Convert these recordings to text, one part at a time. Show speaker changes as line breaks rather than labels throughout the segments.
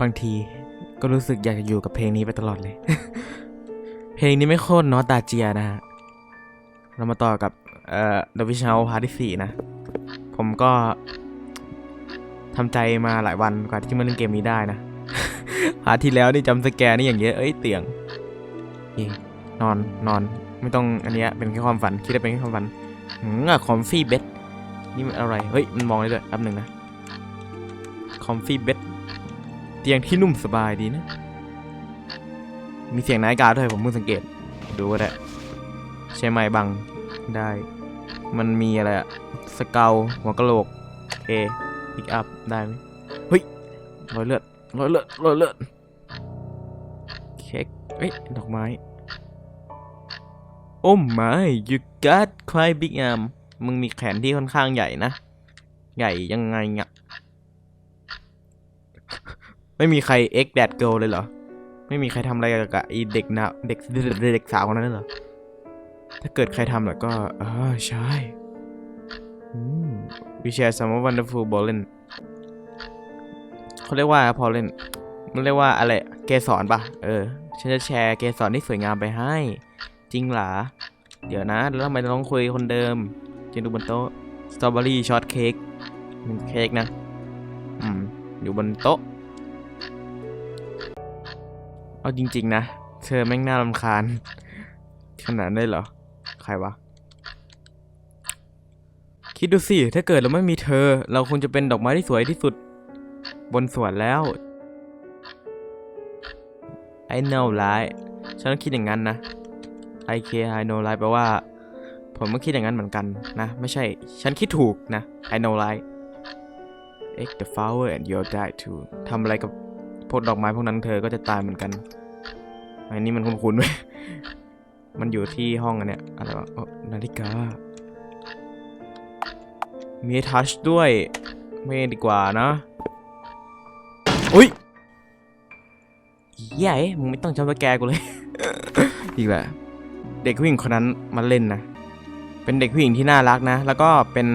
บางทีก็รู้สึกอยากจะอยู่กับเพลงนี้ไปตลอดเลย เพลงนี้ไม่โคตรนอตาเจียนะฮะ เรามาต่อกับเอ่อดวิชาพาร์ทที่สี่นะ ผมก็ทำใจมาหลายวันกว่าที่มาเล่นเกมนี้ได้นะ พาร์ทที่แล้วนี่จำสแกนนี่อย่างเงี้ยเอ้ยเตียงนี่นอนนอนไม่ต้องอันเนี้ยเป็นแค่ความฝันคิดว่าเป็นแค่ความฝันหืมอะคอมฟี่เบดนี่มันอะไร เฮ้ย มันมองได้ด้วยแป๊บหนึ่งนะคอมฟี่เบด เตียงที่นุ่มสบายดีนะ มีเสียงนาฬิกาด้วยผมเพิ่งสังเกต ดูก็ได้ ใช่ไหมบังได้ มันมีอะไรอะสเกลหัวกะโหลกเอพิกอัพได้ไหมเฮ้ยรอยเลือดรอยเลือดรอยเลือดเค้กเอ้ยดอกไม้ โอ้ my you got quite big arm มึงมีแขนที่ค่อนข้างใหญ่นะ ใหญ่ยังไงเงี้ย ไม่มีใคร X that girl เลยเหรอ ไม่มีใครทำอะไรกับไอเด็กนะเด็กเด็กสาวคนนั้นเลยหรอ ถ้าเกิดใครทำแล้วก็เออใช่อืม we share some wonderful pollen เขาเรียกว่าพอเล่น มันเรียกว่าอะไร เกสรปะเออ ฉันจะแชร์เกสรที่สวยงามไปให้ จริงเหรอ เดี๋ยวนะ แล้วทำไมต้องคุยคนเดิมยืนดูบนโต๊ะ สตรอเบอรี่ช็อตเค้กมันเค้กนะ อืม อยู่บนโต๊ะ เอาจริง ๆ นะ เธอแม่งน่ารำคาญ ขนาดนั้นได้เหรอ ใครวะ คิดดูสิ ถ้าเกิดเราไม่มีเธอ เราคงจะเป็นดอกไม้ที่สวยที่สุด บนสวนแล้ว I know right ฉันก็คิดอย่างนั้นนะ I care I know right แปลว่า ผมก็คิดอย่างนั้นเหมือนกันนะ ไม่ใช่ ฉันคิดถูกนะ I know right Egg the flower and you'll die too ทำอะไรกับ พวกดอกไม้พวกนั้นเธอก็จะตายเหมือนกัน อันนี้มันคุ้นๆไหมมันอยู่ที่ห้องอันเนี้ยอะไรวะนาฬิกา มีทัชด้วย ไม่ดีกว่านะ อุ้ยเหี้ยเอ้ยมึงไม่ต้องจำสแกกูเลย อีกแล้วเด็กผู้หญิงคนนั้นมาเล่นนะ เป็นเด็กผู้หญิงที่น่ารักนะ แล้วก็เป็น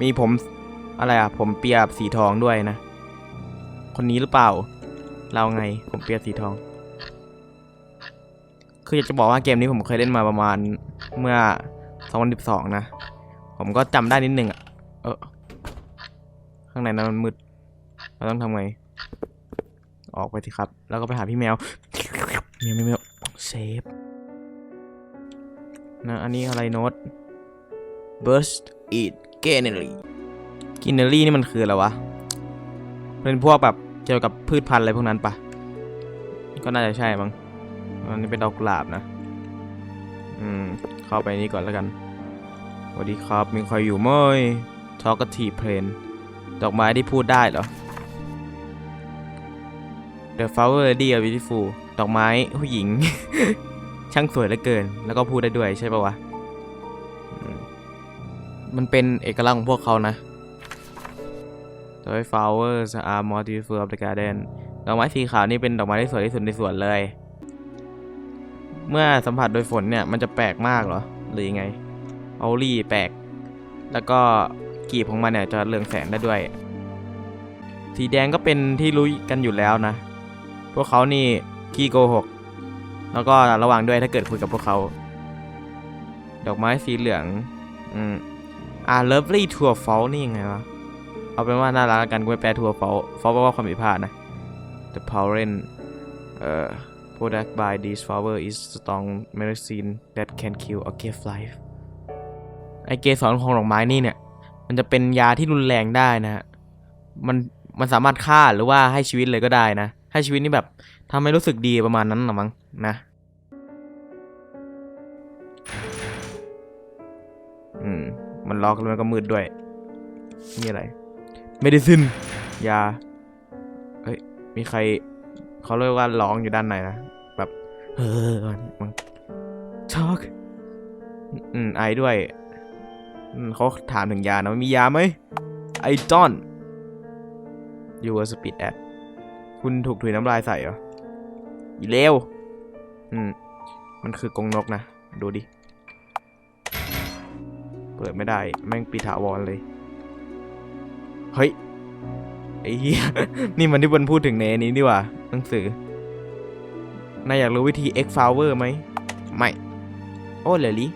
มีผมอะไรอะผมเปียบสีทองด้วยนะ คนนี้หรือเปล่า เราไงผมเปียสีทอง คืออยากจะบอกว่าเกมนี้ผมเคยเล่นมาประมาณเมื่อ 2012 นะ ผมก็จำได้นิดนึงอะเออข้างในนั้นมันมืด เราต้องทำไง ออกไปสิครับ แล้วก็ไปหาพี่แมวแมวแมวแมวเซฟนะอันนี้อะไรโน้ต burst eat greenery greenery นี่มันคืออะไรวะเป็นพวกแบบ เกี่ยวกับพืชพันธุ์อะไรพวกนั้นปะก็น่าจะใช่มั้งอันนี้เป็นดอกกุหลาบนะ อืม เข้าไปนี่ก่อนแล้วกันสวัสดีครับ มีใครอยู่ไหม talkative plane ดอกไม้ที่พูดได้เหรอ The flower lady are beautiful ดอกไม้ผู้หญิง ช่างสวยเหลือเกิน แล้วก็พูดได้ด้วยใช่ปะวะ มันเป็นเอกลักษณ์ของพวกเขานะ The flowers are more beautiful of the garden ดอกไม้สีขาวนี่เป็นดอกไม้ที่สวยที่สุดในสวนเลย เมื่อสัมผัสโดยฝนเนี่ยมันจะแปลกมากเหรอ หรือยังไงออลี่แปลก แล้วก็กีบของมันเนี่ยจะเรืองแสงได้ด้วย สีแดงก็เป็นที่รู้กันอยู่แล้วนะ พวกเขานี่ขี้โกหก แล้วก็ระวังด้วยถ้าเกิดคุยกับพวกเขา ดอกไม้สีเหลือง อืม อ่า lovely to a fault นี่ยังไงวะ เอาเป็นว่าน่ารักกันกูไม่แปล to a fault fault แปลว่าความผิดพลาดนะ the pollen เอ่อ product by this flower is strong medicine that can kill or give life ไอเกสรของดอกไม้นี่เนี่ย มันจะเป็นยาที่รุนแรงได้นะฮะมันมันสามารถฆ่าหรือว่าให้ชีวิตเลยก็ได้นะ ให้ชีวิตนี่แบบทำให้รู้สึกดีประมาณนั้นหรอมั้งนะอืม มันล็อกแล้วมันก็มืดด้วย นี่อะไร medicine ยาเฮ้ย มีใคร เขาเรียกว่าร้องอยู่ด้านในนะ แบบเออมัน talk อืม ไอด้วยอืมเขาถามถึงยานะมียาไหม I don't you were speed at คุณถูกถุยน้ำลายใส่เหรอ อีเลวอืม มันคือกรงนกนะ ดูดิ เปิดไม่ได้ แม่งปีถาวรเลย เฮ้ยไอ้เหี้ยนี่มันที่บนพูดถึงในอันนี้ดีกว่าหนังสือนายอยากรู้วิธี X flower ไหมไม่ โอ้เหลยลิ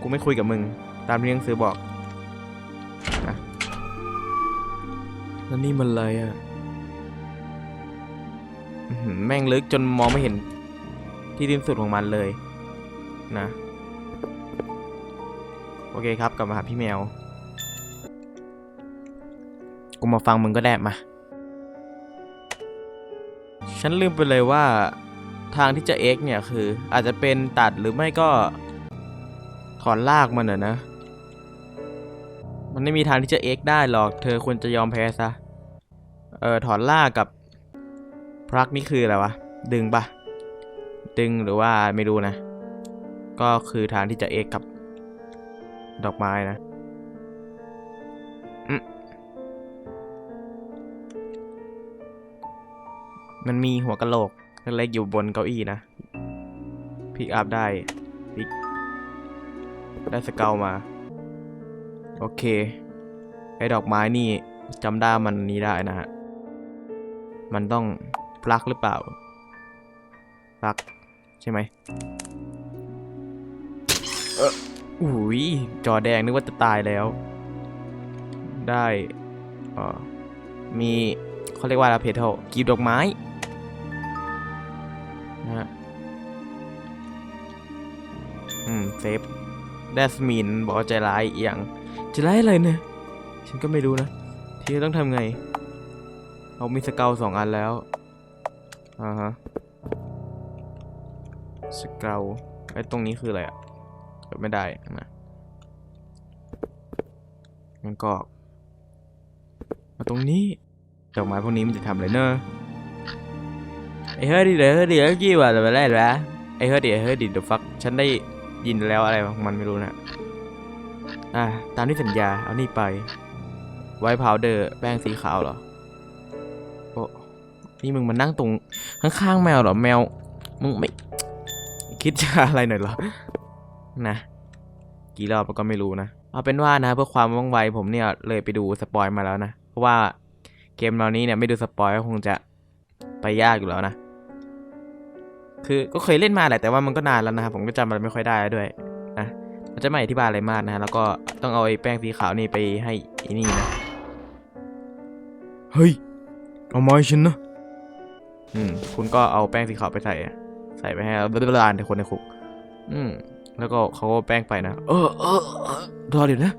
กูไม่คุยกับมึง ตามที่หนังสือบอกนะแล้วนี่มันอะไรอะอื้อหือแม่งลึกจนมองไม่เห็นที่สิ้นสุดของมันเลย นะ โอเคครับ กลับมาหาพี่แมว กูมาฟังมึงก็ได้มา ฉันลืมไปเลยว่าทางที่จะ X เนี่ยคืออาจจะเป็นตัดหรือไม่ก็ถอนลากมันอะนะ มันไม่มีทางที่จะ X ได้หรอก เธอควรจะยอมแพ้ซะ เออถอนลากกับพลักนี่คืออะไรวะ ดึงปะดึงหรือว่าไม่รู้นะ ก็คือทางที่จะ X กับดอกไม้นะ มันมีหัวกะโหลกเล็กๆอยู่บนเก้าอี้นะพิกอัพได้พิกได้สเกลมา โอเค ไอ้ดอกไม้นี่จำได้มันนี้ได้นะฮะ มันต้องพลักหรือเปล่าพลักใช่ไหมเอออุ้ยจอแดงนึกว่าจะตายแล้ว ได้เออมีเขาเรียกว่าอะไรเพทัลกีบดอกไม้ นะฮะ อืม เซฟแดสมินบอกใจร้ายเอียงใจร้ายอะไรเนี่ย ฉันก็ไม่รู้นะ ที่ต้องทำไง เอามีสเกลสองอันแล้ว อ่าฮะ สเกลไอ้ตรงนี้คืออะไรอะเปิดไม่ได้นะงั้นก็มาตรงนี้ดอกไม้พวกนี้มันจะทำอะไรเนอะ ไอ้เฮ้ยดิเดี๋ยวเฮ้ยดิเฮ้ยกี่ว่าแต่ไปแรกแล้วไอ้เฮ้ยดิเฮ้ยดิเดี๋ยวฟักฉันได้ยินแล้วอะไรของมันไม่รู้นะอ่าตามที่สัญญาเอานี่ไปไวท์พาวเดอร์แป้งสีขาวเหรอโอ้นี่มึงมานั่งตรงข้างๆแมวเหรอแมวมึงไม่คิดจะอะไรหน่อยเหรอนะกี่รอบก็ไม่รู้นะ เอาเป็นว่านะเพื่อความว่องไวผมเนี่ยเลยไปดูสปอยมาแล้วนะ เพราะว่าเกมเหล่านี้เนี่ยไม่ดูสปอยก็คงจะไปยากอยู่แล้วนะ คือก็เคยเล่นมาแหละแต่ว่ามันก็นานแล้วนะครับผมก็จำมันไม่ค่อยได้ด้วยนะมันจะไม่อธิบายอะไรมากนะฮะแล้วก็ต้องเอาไอ้แป้งสีขาวนี่ไปให้ไอ้นี่นะเฮ้ยเอาไม้ฉันนะอืมคุณก็เอาแป้งสีขาวไปใส่อะใส่ไปให้บลานแต่คนในคุก อืมแล้วก็เขาก็แป้งไปนะเออเออเออรอเดี๋ยวนะ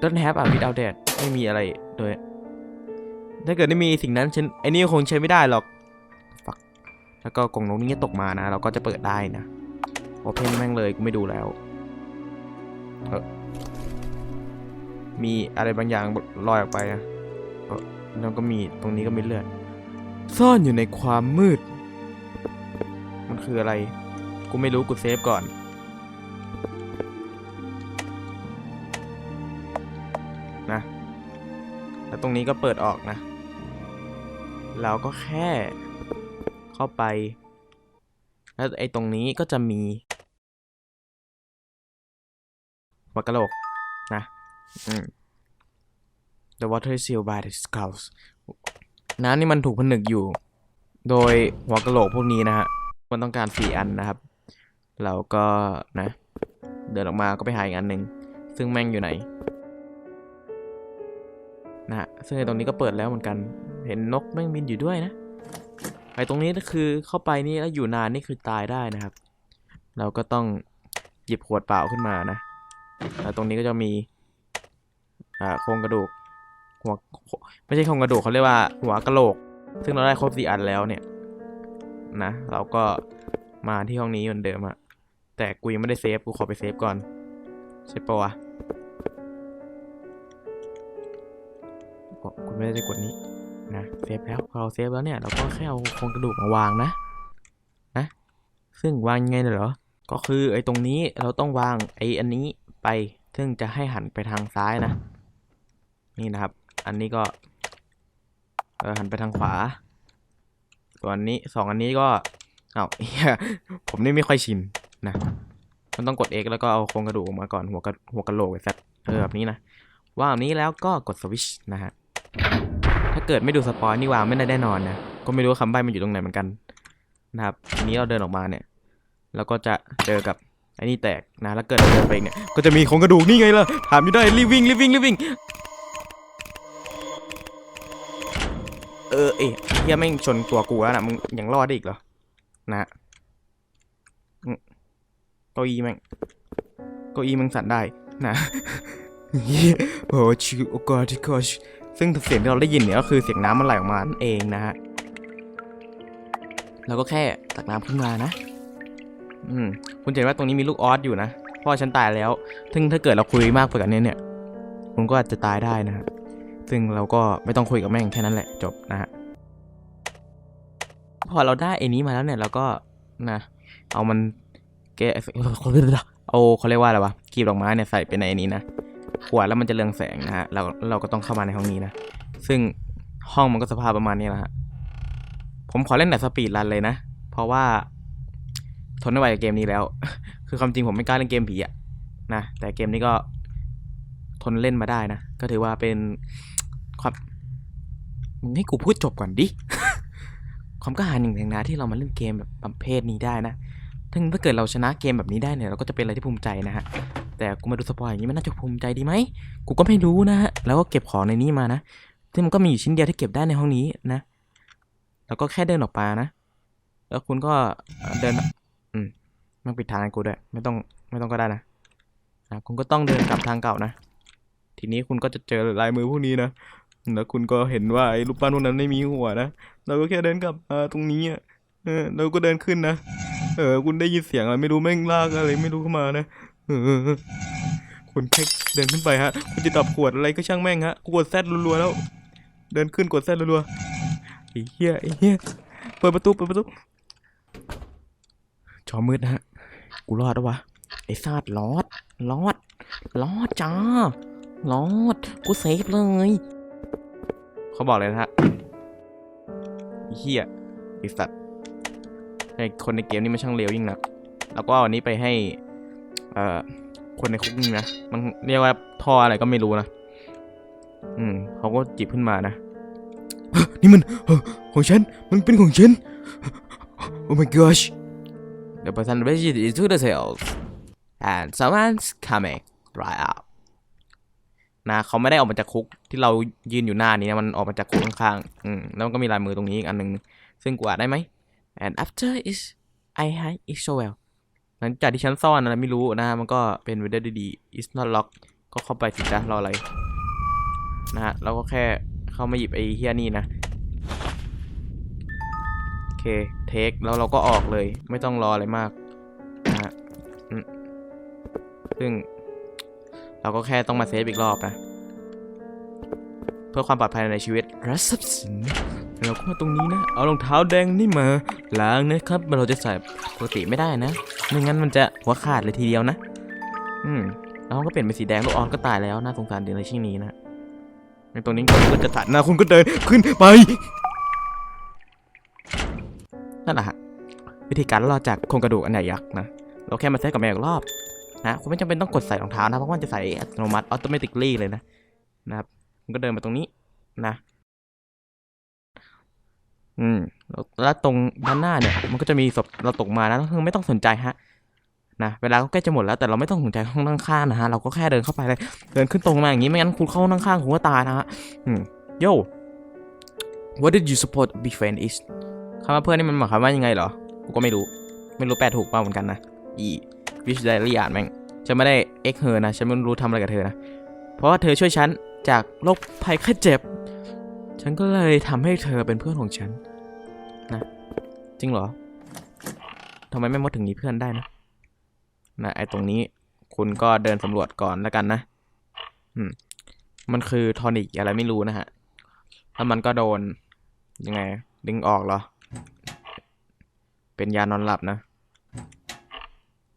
don't have a without that ไม่มีอะไรโดยถ้าเกิดไม่มีสิ่งนั้นฉันไอ้นี่คงใช้ไม่ได้หรอก fuck แล้วก็กล่องนกนี้ตกมานะ เราก็จะเปิดได้นะโอเพนแม่งเลยกูไม่ดูแล้วเออมีอะไรบางอย่างลอยออกไปนะแล้วก็มีตรงนี้ก็มีเลือดซ่อนอยู่ในความมืด มันคืออะไร กูไม่รู้กูเซฟก่อน นะ แล้วตรงนี้ก็เปิดออกนะ เราก็แค่ เข้าไป แล้วไอ้ตรงนี้ก็จะมีหัวกะโหลกนะ The water is sealed by the skulls น้ำนี่มันถูกผนึกอยู่ โดยหัวกะโหลกพวกนี้นะฮะ มันต้องการสี่อันนะครับ เราก็นะ เดินออกมาก็ไปหาอีกอันหนึ่ง ซึ่งแม่งอยู่ไหน นะฮะ ซึ่งไอ้ตรงนี้ก็เปิดแล้วเหมือนกัน เห็นนกแม่งบินอยู่ด้วยนะ ไอ้ตรงนี้ก็คือเข้าไปนี่แล้วอยู่นานนี่คือตายได้นะครับ เราก็ต้องหยิบขวดเปล่าขึ้นมานะแล้วตรงนี้ก็จะมีอ่าโครงกระดูกหัวไม่ใช่โครงกระดูกเขาเรียกว่าหัวกะโหลก ซึ่งเราได้ครบสี่อันแล้วเนี่ยนะเราก็มาที่ห้องนี้เหมือนเดิมอะแต่กูยังไม่ได้เซฟกูขอไปเซฟก่อนใช่ปะวะกูไม่ได้กดนี้ นะเซฟแล้วพอเราเซฟแล้วเนี่ยเราก็แค่เอาโครงกระดูกมาวางนะนะ ซึ่งวางยังไงเหรอ ก็คือไอ้ตรงนี้เราต้องวางไอ้อันนี้ไปซึ่งจะให้หันไปทางซ้ายนะ นี่นะครับ อันนี้ก็เออหันไปทางขวาส่วนอันนี้สองอันนี้ก็เอาวเหี้ยผมนี่ไม่ค่อยชินนะมันต้องกด X แล้วก็เอาโครงกระดูกออกมาก่อนหัวกระหัวกระโหลกไอ้สัตว์เออแบบนี้นะว่างแบบนี้แล้วก็กดสวิชนะฮะ เกิดไม่ดูสปอยนี่ว่าไม่ได้แน่นอนนะ ก็ไม่รู้ว่าคำใบ้มันอยู่ตรงไหนเหมือนกันนะครับทีนี้เราเดินออกมาเนี่ยเราก็จะเจอกับไอ้นี่แตกนะแล้วเกิดเดินไปเนี่ยก็จะมีโครงกระดูกนี่ไงล่ะถามไม่ได้รีบวิ่งรีบวิ่งรีบวิ่งเออเอ๊ะเฮียแม่งชนตัวกูแล้วนะมึงยังรอดได้อีกเหรอนะเก้าอี้แม่งเก้าอี้แม่งสั่นได้นะเหี้ยโอ้ชิโอ้กอที่กอช ซึ่งเสียงที่เราได้ยินเนี่ยก็คือเสียงน้ำมันไหลออกมานั่นเองนะฮะเราก็แค่ตักน้ำขึ้นมานะ อืม คุณจะเห็นว่าตรงนี้มีลูกออสอยู่นะเพราะว่าฉันตายแล้ว ซึ่งถ้าเกิดเราคุยมากไปกว่านี้เนี่ย คุณก็อาจจะตายได้นะฮะ ซึ่งเราก็ไม่ต้องคุยกับแม่งแค่นั้นแหละจบนะฮะ พอเราได้ไอ้นี้มาแล้วเนี่ยเราก็นะ เอามันแกะเอาเขาเรียกว่าอะไรวะกรีบดอกไม้เนี่ยใส่ไปในนี้นะ ขวดแล้วมันจะเรืองแสงนะฮะเราเราก็ต้องเข้ามาในห้องนี้นะ ซึ่งห้องมันก็สภาพประมาณนี้แหละฮะผมขอเล่นแบบสปีดรันเลยนะ เพราะว่าทนไม่ไหวกับเกมนี้แล้ว คือความจริงผมไม่กล้าเล่นเกมผีอะนะแต่เกมนี้ก็ทนเล่นมาได้นะ ก็ถือว่าเป็นความให้กูพูดจบก่อนดิ ความกล้าหาญหนึ่งแห่งนะที่เรามาเล่นเกมแบบประเภทนี้ได้นะถึงถ้าเกิดเราชนะเกมแบบนี้ได้เนี่ยเราก็จะเป็นอะไรที่ภูมิใจนะฮะ แต่กูมาดูสปอยอย่างนี้มันน่าจะภูมิใจดีไหมกูก็ไม่รู้นะฮะแล้วก็เก็บของในนี้มานะซึ่มันก็มีอยู่ชิ้นเดียวที่เก็บได้ในห้องนี้นะแล้วก็แค่เดินออกมานะ แล้วคุณก็เดิน อืมมันปิดทางกูด้วยไม่ต้องไม่ต้องก็ได้นะนะคุณก็ต้องเดินกลับทางเก่านะ ทีนี้คุณก็จะเจอลายมือพวกนี้นะแล้วคุณก็เห็นว่าไอ้รูปปั้นพวกนั้นไม่มีหัวนะเราก็แค่เดินกลับมาตรงนี้อะเราก็เดินขึ้นนะเออ คุณได้ยินเสียงอะไรไม่รู้แม่งลากอะไรไม่รู้เข้ามานะ คุณแค่เดินขึ้นไปฮะ คุณจะดับขวดอะไรก็ช่างแม่งฮะกดแซดรัวๆแล้ว เดินขึ้นกดแซดรัวๆไอ้เหี้ยไอ้เหี้ยเปิดประตูเปิดประตูจอมืดนะฮะ กูรอดแล้ววะไอ้ซาดรอดรอดรอดจ้ารอดกูเซฟเลย เขาบอกเลยนะฮะไอ้เฮียไอ้สัตว์ไอคนในเกมนี่มันช่างเลวยิ่งนัก แล้วก็เอาอันนี้ไปให้ อ่อคนในคุกนี่นะมันเรียกว่าท่ออะไรก็ไม่รู้นะอืมเขาก็จิบขึ้นมานะนี่มันเอ่อของฉันมันเป็นของฉัน Oh my gosh The person reached into the cells and someone's coming right out นะเขาไม่ได้ออกมาจากคุกที่เรายืนอยู่หน้านี้นะมันออกมาจากคุกข้างๆอืมแล้วมันก็มีลายมือตรงนี้อีกอันหนึ่งซึ่งกูอ่านได้ไหม and after is I hide it so well หลังจากที่ฉันซ่อนอะไรไม่รู้นะมันก็เป็นไปได้ด้วยดี is not locked ก็เข้าไปสิจ้ะรออะไรนะฮะเราก็แค่เข้ามาหยิบไอ้เฮียนี่นะโอเคเทคแล้วเราก็ออกเลย ไม่ต้องรออะไรมากนะฮะซึ่ง เราก็แค่ต้องมาเซฟอีกรอบนะ เพื่อความปลอดภัยในชีวิตและทรัพย์สิน เราก็มาตรงนี้นะ เอารองเท้าแดงนี่มาล้างนะครับเราจะใส่ปกติไม่ได้นะไม่งั้นมันจะหัวขาดเลยทีเดียวนะ อืมแล้วก็เปลี่ยนเป็นสีแดงลูกออนก็ตายแล้วน่าสงสารเด็กในชิ้นนี้นะในตรงนี้คุณก็จะตัดนะคุณก็เดินขึ้นไปนั่นแหละฮะวิธีการรอดจากโครงกระดูกอันใหญ่ยักษ์นะเราแค่มาเซตกับแมวอีกรอบนะคุณไม่จำเป็นต้องกดใส่รองเท้านะเพราะว่ามันจะใส่อัตโนมัติออโตเมติกลี่เลยนะนะครับคุณก็เดินมาตรงนี้นะ อืมแล้วตรงด้านหน้าเนี่ย มันก็จะมีศพเราตกมานะเราไม่ต้องสนใจฮะนะเวลาก็ใกล้จะหมดแล้วแต่เราไม่ต้องสนใจห้องข้างๆนะฮะเราก็แค่เดินเข้าไปเลยเดินขึ้นตรงมาอย่างนี้ไม่งั้นคุณเข้าห้องข้างคุณก็ตายนะฮะอืมโย what did you support be friend is คำว่าเพื่อนนี่มันหมายความว่ายังไงเหรอกูก็ไม่รู้ไม่รู้แปลถูกเปล่าเหมือนกันนะอีวิชไดรี่อ่านแม่งฉันไม่ได้เอ็กเฮอร์นะฉันไม่รู้ทำอะไรกับเธอนะเพราะว่าเธอช่วยฉันจากโรคภัยไข้เจ็บ ฉันก็เลยทำให้เธอเป็นเพื่อนของฉัน นะ จริงเหรอทำไมไม่มาถึงนี้เพื่อนได้นะนะไอตรงนี้คุณก็เดินสำรวจก่อนแล้วกันนะอืมมันคือทอนิกอะไรไม่รู้นะฮะ แล้วมันก็โดน ยังไง ดึงออกเหรอ เป็นยานอนหลับนะ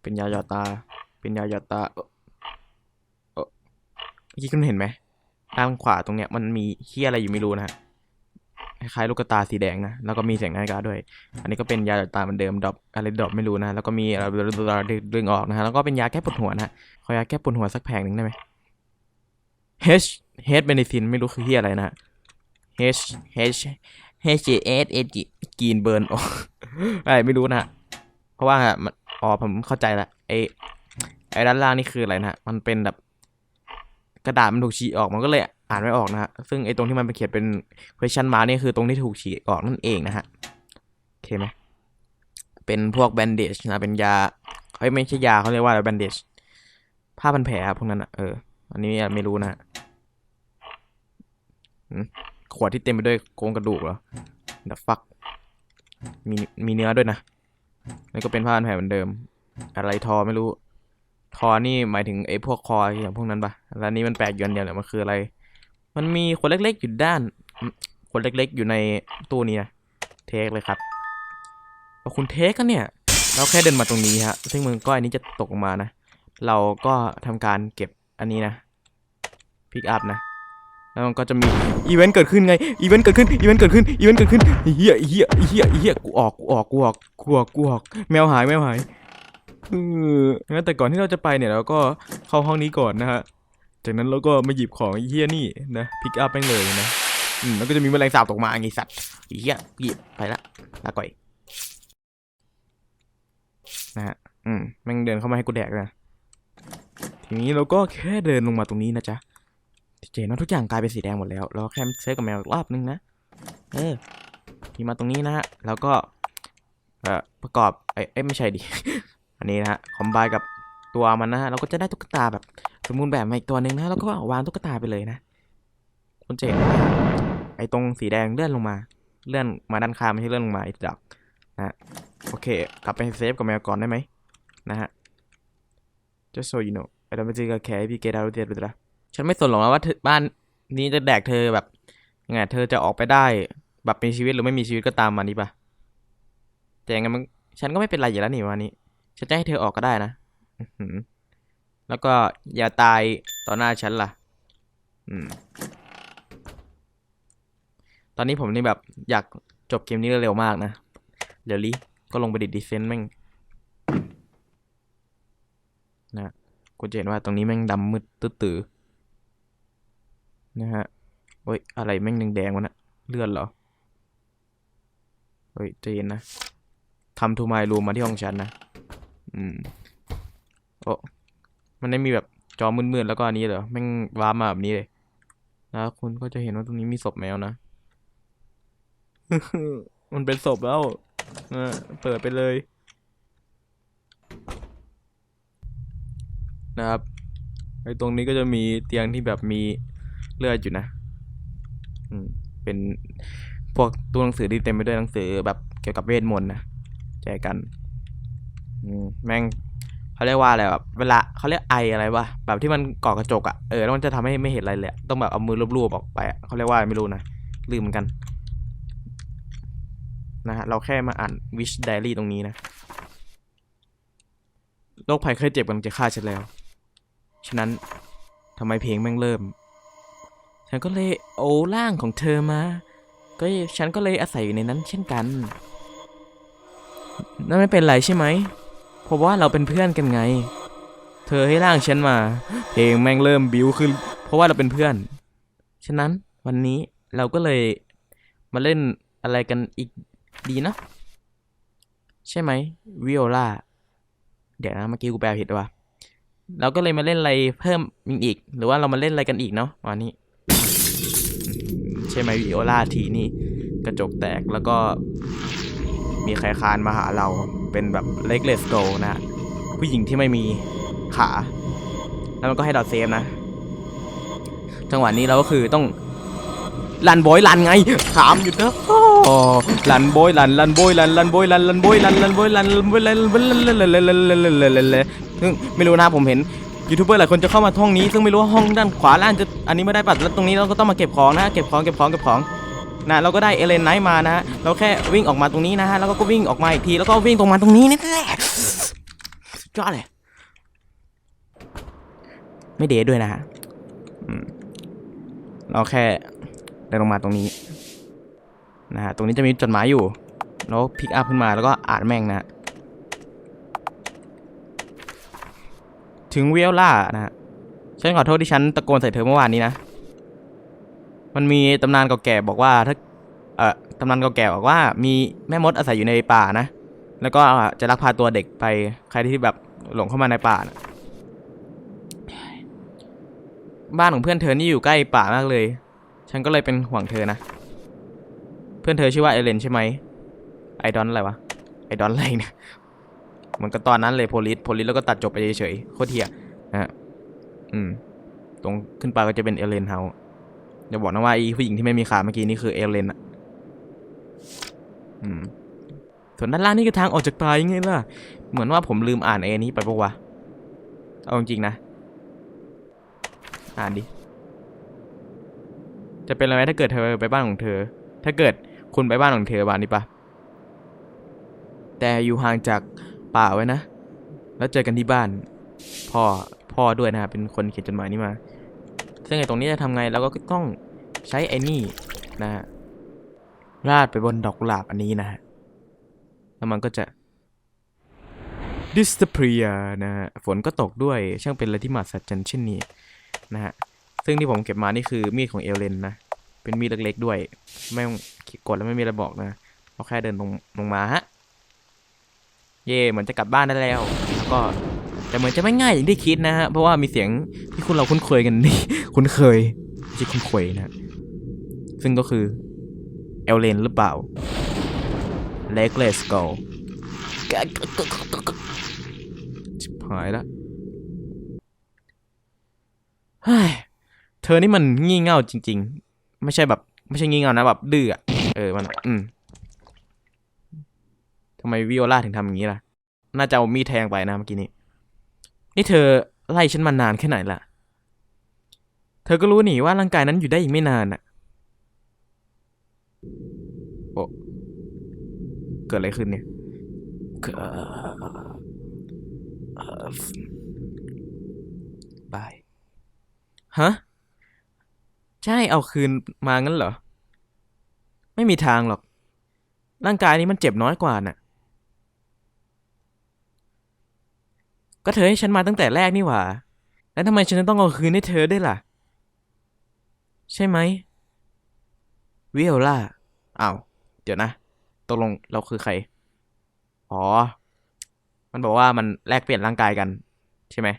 เป็นยาหยอดตา เป็นยาหยอดตาเออเอ่อเมื่อกี้คุณเห็นไหม ด้านขวาตรงเนี้ยมันมีเฮียอะไรอยู่ไม่รู้นะฮะคล้ายลูกตาสีแดงนะ แล้วก็มีเสียงนาฬิกาด้วย อันนี้ก็เป็นยาดตาเหมือนเดิมดรอปอะไรดรอปไม่รู้นะ แล้วก็มีอะไรดึงออกนะฮะ แล้วก็เป็นยาแก้ปวดหัวนะฮะขอยาแก้ปวดหัวสักแผงหนึ่งได้ไหม H H medicine ไม่รู้คือเฮียอะไรนะฮะ H H H S A G กีนเบิร์นโออะไรไม่รู้นะฮะเพราะว่ามันอ๋อผมเข้าใจละไอไอด้านล่างนี่คืออะไรนะฮะมันเป็นแบบ กระดาษมันถูกฉีกออกมันก็เลยอ่านไม่ออกนะฮะซึ่งไอ้ตรงที่มันเป็นเขียนเป็น question mark นี่คือตรงที่ถูกฉีกออกนั่นเองนะฮะโอเคไหมเป็นพวก bandage นะเป็นยาเฮ้ยไม่ใช่ยาเขาเรียกว่าอะไร bandage ผ้าพันแผลครับพวกนั้นอะเอออันนี้ไม่รู้นะขวดที่เต็มไปด้วยโครงกระดูกเหรอ the fuck มีมีเนื้อด้วยนะนี่ก็เป็นผ้าพันแผลเหมือนเดิม อะไรทอไม่รู้ ทอนี่หมายถึงไอ้พวกคออย่างพวกนั้นปะแล้วนี้มันแปลกอยู่อันเดียวเนี่ยมันคืออะไร มันมีขวดเล็กๆอยู่ด้านอืมขวดเล็กๆอยู่ในตู้นี้นะ เทคเลยครับเอาคุณเทคกันเนี่ย เราแค่เดินมาตรงนี้ฮะ ซึ่งมันก็อันนี้จะตกมานะ เราก็ทำการเก็บอันนี้นะพิกอัพนะ แล้วมันก็จะมีอีเวนต์เกิดขึ้นไง อีเวนต์เกิดขึ้น อีเวนต์เกิดขึ้น อีเวนต์เกิดขึ้นเฮียเฮียเฮียเฮียกูออก กูออก กูออก กูออก กูออก แมวหาย แมวหาย เอองั้นแต่ก่อนที่เราจะไปเนี่ยเราก็เข้าห้องนี้ก่อนนะฮะ จากนั้นเราก็มาหยิบของไอ้เฮียนี่นะพิกอัพแม่งเลยนะอืมแล้วก็จะมีแมลงสาบตกมาไงสัตว์ไอ้เฮียหยิบไปละลาก่อยนะฮะอืมแม่งเดินเข้ามาให้กูแดกนะทีนี้เราก็แค่เดินลงมาตรงนี้นะจ๊ะเจนว่าทุกอย่างกลายเป็นสีแดงหมดแล้วเราแค่เซฟกับแมวรอบนึงนะเออที่มาตรงนี้นะฮะแล้วก็เอ่อประกอบเอ้ไม่ใช่ดิ อันนี้นะฮะคอมไบกับตัวมันนะฮะเราก็จะได้ตุ๊กตาแบบสมบูรณ์แบบมาอีกตัวหนึ่งนะแล้วก็วางตุ๊กตาไปเลยนะคุณเจนว่าไอ้ตรงสีแดงเลื่อนลงมา เลื่อนมาด้านข้างไม่ใช่เลื่อนลงมาอีกดอกนะฮะโอเค กลับไปเซฟกับแมวก่อนได้ไหมนะฮะ just so you know I don't think I care if you get out of there ละฉันไม่สนหรอกนะว่าบ้านนี้จะแดกเธอแบบยังไงเธอจะออกไปได้แบบมีชีวิตหรือไม่มีชีวิตก็ตามมานี่ปะแต่ยังไงมันฉันก็ไม่เป็นไรอยู่แล้วนี่วันนี้ ฉันจะให้เธอออกก็ได้นะอื้อหือแล้วก็อย่าตายต่อหน้าฉันล่ะ อืม ตอนนี้ผมนี่แบบอยากจบเกมนี้เร็วๆมากนะ เดี๋ยวลีก็ลงไปดิดดีเฟนต์แม่งนะกูจะเห็นว่าตรงนี้แม่งดำมืดตื้อๆนะฮะโอ้ย อะไรแม่งแดงๆวะนะเลือดเหรอเฮ้ยใจเย็นนะทำทูมายรูมมาที่ห้องฉันนะ อืมโอ้มันไม่มีแบบจอมืดๆแล้วก็อันนี้เหรอแม่งว้าร์มาแบบนี้เลย แล้วคุณก็จะเห็นว่าตรงนี้มีศพแมวนะ มันเป็นศพแล้วเออเปิดไปเลย นะครับไอ้ตรงนี้ก็จะมีเตียงที่แบบมีเลือดอยู่นะ อืม เป็นพวกตัวหนังสือที่เต็มไปด้วยหนังสือแบบเกี่ยวกับเวทมนต์นะแจกัน แม่งเขาเรียกว่าอะไรแบบเวลาเขาเรียกไออะไรวะแบบที่มันก่อกระจกอะเออแล้วมันจะทำให้ไม่เห็นอะไรเลยต้องแบบเอามือรูปๆออกไปอะเขาเรียกว่าไม่รู้นะลืมเหมือนกันนะฮะเราแค่มาอ่าน wish diary ตรงนี้นะโรคภัยไข้เจ็บกำลังจะฆ่าฉันแล้ว ฉะนั้นทำไมเพลงแม่งเริ่ม ฉันก็เลยโอาร่างของเธอมา ก็ฉันก็เลยอาศัยอยู่ในนั้นเช่นกัน นั่นไม่เป็นไรใช่ไหม ราะว่าเราเป็นเพื่อนกันไง เธอให้ร่างฉันมา เพลงแม่งเริ่มบิวขึ้น เพราะว่าเราเป็นเพื่อน ฉะนั้นวันนี้เราก็เลยมาเล่นอะไรกันอีกดีนะ ใช่ไหมวิโอลาเดี๋ยวนะเมื่อกี้กูแปลผิดว่ะเราก็เลยมาเล่นอะไรเพิ่มอีก หรือว่าเรามาเล่นอะไรกันอีกเนาะวันนี้ ใช่ไหมวิโอลาทีนี่กระจกแตกแล้วก็ มีใครคานมาหาเราเป็นแบบเล็กเลสโกนะ ผู้หญิงที่ไม่มีขา แล้วมันก็ให้ดอทเซฟนะ จังหวะนี้เราก็คือต้องลันบอยลันไงถามอยู่นะลันบอยลันลันบอยลันลันบอยลันลันบอยลันลันบอยลันลันบอยลันลันบอยลันลันลันลันลันลันลันซึ่งไม่รู้นะผมลันยูทูบเบอร์หลายคนจะเข้ามาห้องนี้ ซึ่งไม่รู้ว่าห้องด้านขวาล่างจะอันนี้ไม่ได้ปัดแล้วตรงนี้เราก็ต้องมาเก็บของนะเก็บของเก็บของเก็บของ นะเราก็ได้เอเลนไนท์มานะฮะเราแค่วิ่งออกมาตรงนี้นะฮะแล้วก็วิ่งออกมาอีกทีแล้วก็วิ่งตรงมาตรงนี้นี่แหละสุดยอดเลยไม่เดทด้วยนะฮะเราแค่เดินลงมาตรงนี้นะฮะตรงนี้จะมีจดหมายอยู่แล้วพิกอัพขึ้นมาแล้วก็อ่านแม่งนะถึงเวลล่านะฮะฉันขอโทษที่ฉันตะโกนใส่เธอเมื่อวานนี้นะ มันมีตำนานเก่าแก่บอกว่าถ้าเอ่อตำนานเก่าแก่บอกว่า มีแม่มดอาศัยอยู่ในป่านะ แล้วก็จะลักพาตัวเด็กไปใครที่แบบหลงเข้ามาในป่านะบ้านของเพื่อนเธอนี่อยู่ใกล้ป่ามากเลย ฉันก็เลยเป็นห่วงเธอนะ เพื่อนเธอชื่อว่าเอเลนใช่ไหมไอดอนอะไรวะ ไอดอนอะไรเนี่ยเหมือนกับตอนนั้นเลยโพลิสโพลิสแล้วก็ตัดจบไปเฉยๆโคตรเทียนะฮะอืม ตรงขึ้นไปก็จะเป็นเอเลนเฮา อย่าบอกนะว่าไอีผู้หญิงที่ไม่มีขาเมื่อกี้นี่คือเอเลนอะอืมส่วนด้านล่างนี่คือทางออกจากป่ายังไงล่ะ เหมือนว่าผมลืมอ่านเอนี้ไปปะวะ เอาจริงๆนะ อ่านดิ จะเป็นอะไรไหมถ้าเกิดเธอไปบ้านของเธอ ถ้าเกิดคุณไปบ้านของเธอบ้านนี้ปะแต่อยู่ห่างจากป่าไว้นะ แล้วเจอกันที่บ้าน พ่อ พ่อด้วยนะครับเป็นคนเขียนจดหมายนี้มา ซึ่งไอ้ตรงนี้จะทำไงเราก็ต้องใช้ไอ้นี่นะฮะราดไปบนดอกกุหลาบอันนี้นะฮะแล้วมันก็จะ disappear นะฮะฝนก็ตกด้วยช่างเป็นอะไรที่มหัศจรรย์เช่นนี้นะฮะซึ่งที่ผมเก็บมานี่คือมีดของเอลเลนนะเป็นมีดเล็กๆด้วย ไม่ต้องกดแล้วไม่มีอะบอกนะเราแค่เดินลงลงมาฮะเย่เหมือนจะกลับบ้านได้แล้วแล้วก็แต่เหมือนจะไม่ง่ายอย่างที่คิดนะฮะเพราะว่ามีเสียงที่คุณเราคุ้นเคยกันนี่ คุ้นเคยไม่ใช่คุ้นเคยนะซึ่งก็คือเอลเลนหรือเปล่า Legless Skull ชิบหายแล้วเฮ้ยเธอนี่มันงี่เง่าจริง ๆ ไม่ใช่แบบ ไม่ใช่งี่เง่านะแบบดื้ออะเออมันอืมทำไมวิโอลาถึงทำอย่างนี้ล่ะ น่าจะเอามีดแทงไปนะเมื่อกี้นี้ นี่เธอไล่ฉันมานานแค่ไหนล่ะ เธอก็รู้นี่ว่าร่างกายนั้นอยู่ได้อีกไม่นานอะโอ้เกิดอะไรขึ้นเนี่ยเกิดบายฮะ ใช่เอาคืนมางั้นเหรอ ไม่มีทางหรอก ร่างกายนี้มันเจ็บน้อยกว่าน่ะ ก็เธอให้ฉันมาตั้งแต่แรกนี่หว่า แล้วทำไมฉันจะต้องเอาคืนให้เธอได้วยล่ะ ใช่ไหมวิโอลาอ้าว เดี๋ยวนะตกลงเราคือใคร อ๋อ มันบอกว่ามันแลกเปลี่ยนร่างกายกัน ใช่ไหม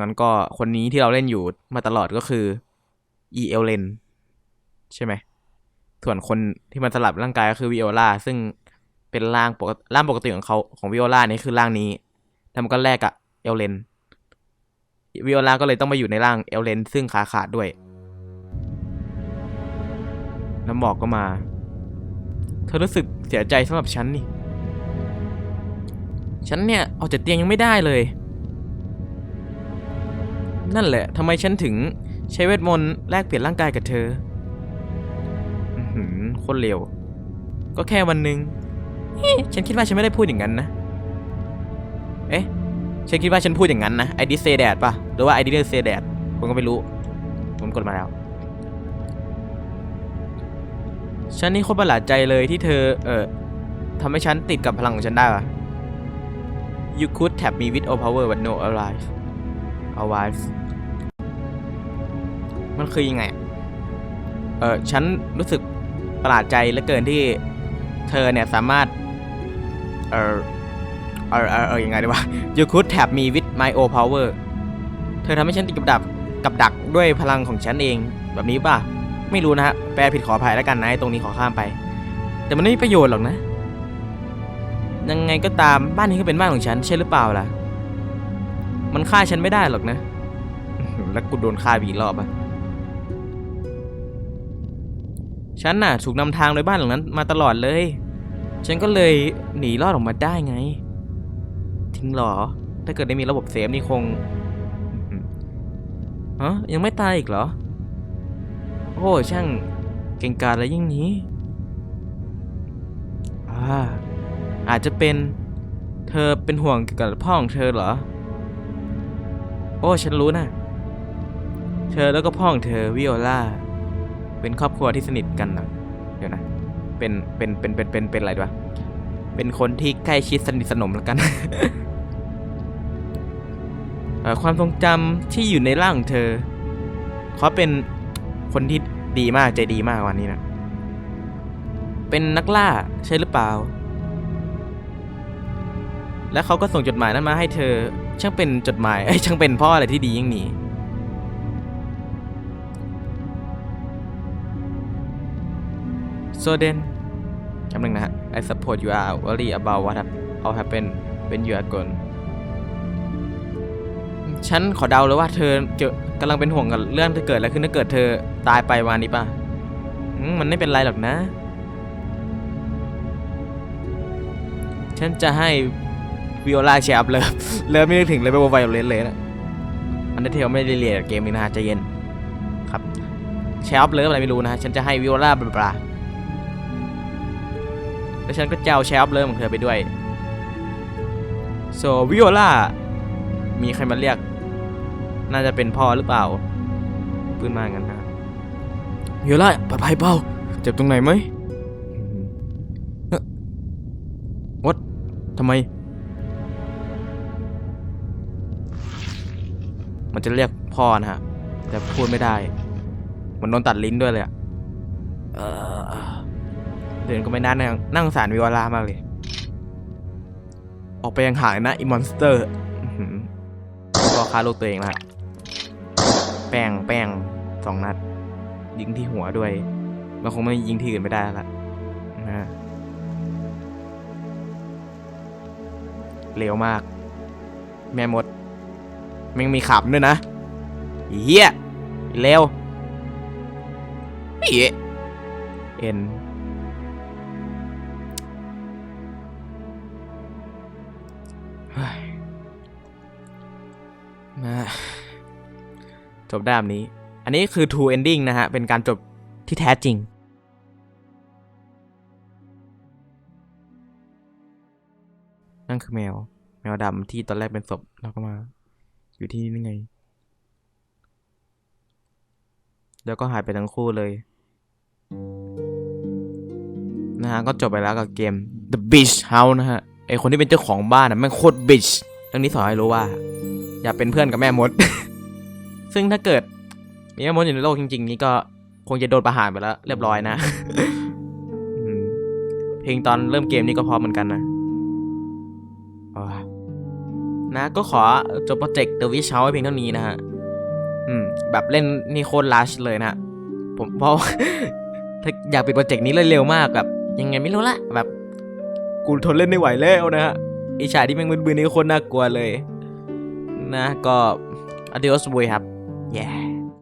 งั้นก็คนนี้ที่เราเล่นอยู่มาตลอดก็คือ e l l e n ใช่ไหมส่วนคนที่มันสลับร่างกายก็คือวิโอลาซึ่งเป็นร่างปกติร่างปกติของเขาของวิโอลานี่คือร่างนี้แต่มันก็แลกกับเอลเลน วิโอลาก็เลยต้องมาอยู่ในร่างเอลเลนซึ่งขาขาดด้วย น้ำหมอกก็มา เธอรู้สึกเสียใจสำหรับฉันนี่ ฉันเนี่ยออกจากเตียงยังไม่ได้เลย นั่นแหละทำไมฉันถึงใช้เวทมนต์แลกเปลี่ยนร่างกายกับเธอโคตรเร็ว ก็แค่วันหนึ่งฉันคิดว่าฉันไม่ได้พูดอย่างนั้นนะ เอ๊ะ ฉันคิดว่าฉันพูดอย่างนั้นนะ I did say that ป่ะ หรือว่า I didn't say that ผมก็ไม่รู้ ผมกดมาแล้ว ฉันนี่โคตรประหลาดใจเลยที่เธอ เอ่อทำให้ฉันติดกับพลังของฉันได้ป่ะ You could tap me with all power but no alive alive มันคือยังไง เออฉันรู้สึกประหลาดใจเหลือเกินที่เธอเนี่ยสามารถ เออ เออเออเออยังไงดีวะ You could tap me with my own power เธอทำให้ฉันติดกับดักกับดักด้วยพลังของฉันเองแบบนี้ป่ะ ไม่รู้นะฮะ แปลผิดขออภัยแล้วกันนะตรงนี้ขอข้ามไป แต่มันไม่มีประโยชน์หรอกนะ ยังไงก็ตามบ้านนี้ก็เป็นบ้านของฉันใช่หรือเปล่าล่ะ มันฆ่าฉันไม่ได้หรอกนะ แล้วกูโดนฆ่าอีกรอบอะฉันน่ะถูกนำทางโดยบ้านหลังนั้นมาตลอดเลย ฉันก็เลยหนีรอดออกมาได้ไง ทิ้งหรอ ถ้าเกิดได้มีระบบเซฟนี่คงฮะยังไม่ตายอีกเหรอ โอ้ช่างเก่งกาจอะไรยิ่งนี้อาอาจจะเป็นเธอเป็นห่วงเกี่ยวกับพ่อของเธอเหรอ โอ้ฉันรู้นะ เธอแล้วก็พ่อของเธอวิโอลาเป็นครอบครัวที่สนิทกันนะเดี๋ยวนะ เป็นเป็นเป็นเป็นเป็นเป็นอะไรด้วยเป็นคนที่ใกล้ชิดสนิทสนมแล้วกัน ความทรงจำที่อยู่ในร่างของเธอเขอเป็นคนที่ดีมากใจดีมากวันนี้นะเป็นนักล่าใช่หรือเปล่า และเขาก็ส่งจดหมายนั้นมาให้เธอ ช่างเป็นจดหมายเอ้ช่างเป็นพ่ออะไรที่ดียิ่งนี้ so then คำหนึ่งนะฮะ I support you are worried about what hap- how happen when you are gone ฉันขอเดาเลยว่าเธอเจอกำลังเป็นห่วงกับเรื่องที่เกิดอะไรขึ้นถ้าเกิดเธอตายไปวันนี้ป่ะอืมมันไม่เป็นไรหรอกนะ ฉันจะให้วิโอลาเชียบเลิฟเลิฟไม่นึกถึงเลยไปโมไบโอเลนเลยนะอันนี้เทลไม่ได้เรียนกับเกมนี้นะฮะใจเย็นครับเชียบเลิฟอะไรไม่รู้นะฮะฉันจะให้วิโอลาบลาบลาแล้วฉันก็จะเอาเชียบเลิฟของเธอไปด้วย so วิโอลามีใครมาเรียก น่าจะเป็นพ่อหรือเปล่าปืนมางั้นนะวิโอลาปลอดภัยเปล่าเจ็บตรงไหนไหมเอ่อ what ทำไม มันจะเรียกพ่อนะฮะ แต่พูดไม่ได้ มันโดนตัดลิ้นด้วยเลยอะเอ่อเดินก็ไม่น่านั่งนั่งสารวิวาลามากเลย ออกไปยังห่างๆนะอีมอนสเตอร์อื้อหือก็ฆ่าลูกตัวเองละ แป้งแป้งสองนัด ยิงที่หัวด้วยมันคงไม่ยิงที่อื่นไม่ได้ละนะฮะเร็วมาก แม่มดแม่งมีขับด้วยนะเฮียเร็วเฮียเอ็นเฮ้ยนะ จบได้แบบนี้ อันนี้คือ true ending นะฮะ เป็นการจบที่แท้จริงนั่นคือแมว แมวดำที่ตอนแรกเป็นศพแล้วก็มา อยู่ที่นี่ไง แล้วก็หายไปทั้งคู่เลย นะฮะ ก็จบไปแล้วกับเกม The Beach House นะฮะ ไอคนที่เป็นเจ้าของบ้านนะแม่งโคตร bitch เรื่องนี้สอนให้รู้ว่า อย่าเป็นเพื่อนกับแม่มด ซึ่งถ้าเกิดมีแม่มดอยู่ในโลกจริง ๆ นี่ก็คงจะโดนประหารไปแล้วเรียบร้อยนะอืมเพลงตอนเริ่มเกมนี่ก็พอเหมือนกันนะอ่านะก็ขอจบโปรเจกต์ The Wish House ไว้เพียงเท่านี้นะฮะ อืม แบบเล่นนี่โคตรลัชเลยนะฮะผมเพราะถ้าอยากปิดโปรเจกต์นี้เร็วๆมากแบบ ยังไงไม่รู้ละแบบ กูทนเล่นไม่ไหวแล้วนะฮะไอฉายที่แม่งมึนๆนี่โคตรน่ากลัวเลย นะก็ adios boy ครับ Yeah.